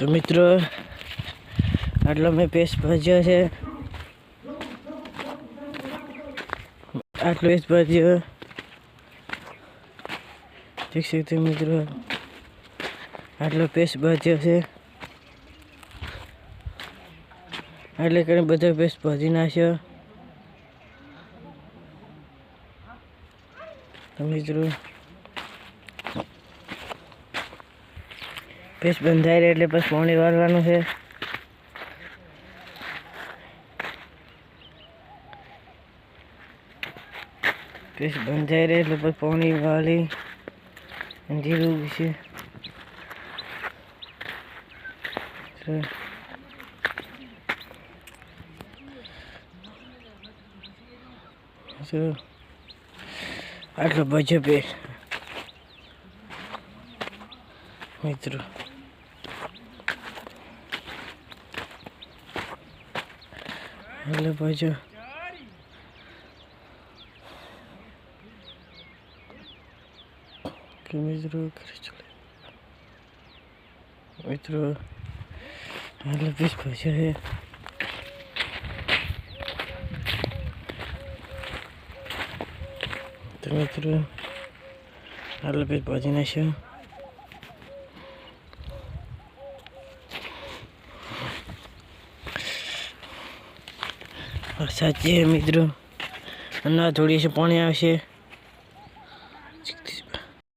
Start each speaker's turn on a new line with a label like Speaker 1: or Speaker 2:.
Speaker 1: તો મિત્રો, આટલો મેં પેસ્ટ ભજ્યો છે. આટલો પેસ્ટ ભાજ્યો. દેખ શકते મિત્રો, આટલો પેસ્ટ ભાજ્યો છે. એટલે કરીને બધો પેસ્ટ ભાજી નાખ્યો. તો મિત્રો પેસ્ટ બંધાઈ રહે એટલે પછી પાણી વાળવાનું છે. પેસ્ટ બંધાઈ રહે એટલે પછી પાણી વાળી અને જીરું છે તો તો આટલો બજો પેસ્ટ મિત્રો. એટલે બજો કે મિત્રો ઘરે ચલે. મિત્રો, એટલે બજો છે. તો મિત્રો આટલો પેસ્ટ ભાજી નાખ્યો વરસાદ મિત્રો. ના થોડી છે પાણી આવશે.